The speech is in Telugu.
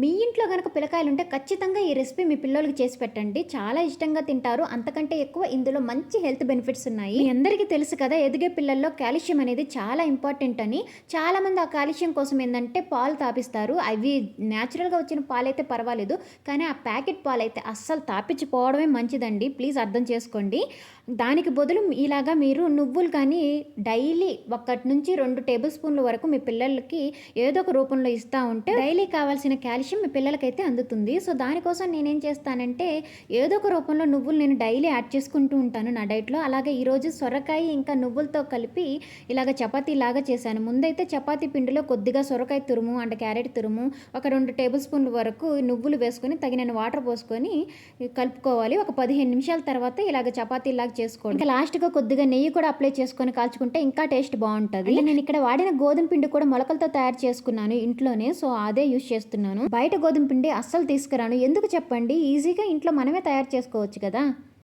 మీ ఇంట్లో కనుక పిల్లకాయలు ఉంటే ఖచ్చితంగా ఈ రెసిపీ మీ పిల్లలకి చేసి పెట్టండి. చాలా ఇష్టంగా తింటారు. అంతకంటే ఎక్కువ ఇందులో మంచి హెల్త్ బెనిఫిట్స్ ఉన్నాయి. మీ అందరికీ తెలుసు కదా ఎదిగే పిల్లల్లో కాల్షియం అనేది చాలా ఇంపార్టెంట్ అని. చాలా మంది ఆ కాల్షియం కోసం ఏంటంటే పాలు తాపిస్తారు. అవి న్యాచురల్గా వచ్చిన పాలైతే పర్వాలేదు కానీ ఆ ప్యాకెట్ పాలు అయితే అస్సలు తాపించిపోవడమే మంచిదండి. ప్లీజ్ అర్థం చేసుకోండి. దానికి బదులు ఇలాగా మీరు నువ్వులు కానీ డైలీ ఒకటి నుంచి రెండు టేబుల్ స్పూన్ల వరకు మీ పిల్లలకి ఏదో ఒక రూపంలో ఇస్తూ ఉంటే డైలీ కావాల్సిన కాల్షియం మీ పిల్లలకైతే అందుతుంది. సో దానికోసం నేనేం చేస్తానంటే ఏదో ఒక రూపంలో నువ్వులు నేను డైలీ యాడ్ చేసుకుంటూ ఉంటాను నా డైట్లో. అలాగే ఈరోజు సొరకాయ ఇంకా నువ్వులతో కలిపి ఇలాగ చపాతీ లాగా చేశాను. ముందైతే చపాతీ పిండిలో కొద్దిగా సొరకాయ తురుము అంటే క్యారెట్ తురుము ఒక రెండు టేబుల్ స్పూన్ల వరకు నువ్వులు వేసుకొని తగినన్ని వాటర్ పోసుకొని కలుపుకోవాలి. ఒక పదిహేను నిమిషాల తర్వాత ఇలాగ చపాతీ లాగా చేసుకోండి. ఇంకా లాస్ట్గా కొద్దిగా నెయ్యి కూడా అప్లై చేసుకొని కాల్చుకుంటే ఇంకా టేస్ట్ బాగుంటుంది. నేను ఇక్కడ వాడిన గోధుమ పిండి కూడా మొలకలతో తయారు చేసుకున్నాను ఇంట్లోనే. సో అదే యూస్ చేస్తున్నాను. బయట గోధుమ పిండి అస్సలు తీసుకురాను. ఎందుకు చెప్పండి? ఈజీగా ఇంట్లో మనమే తయారు చేసుకోవచ్చు కదా.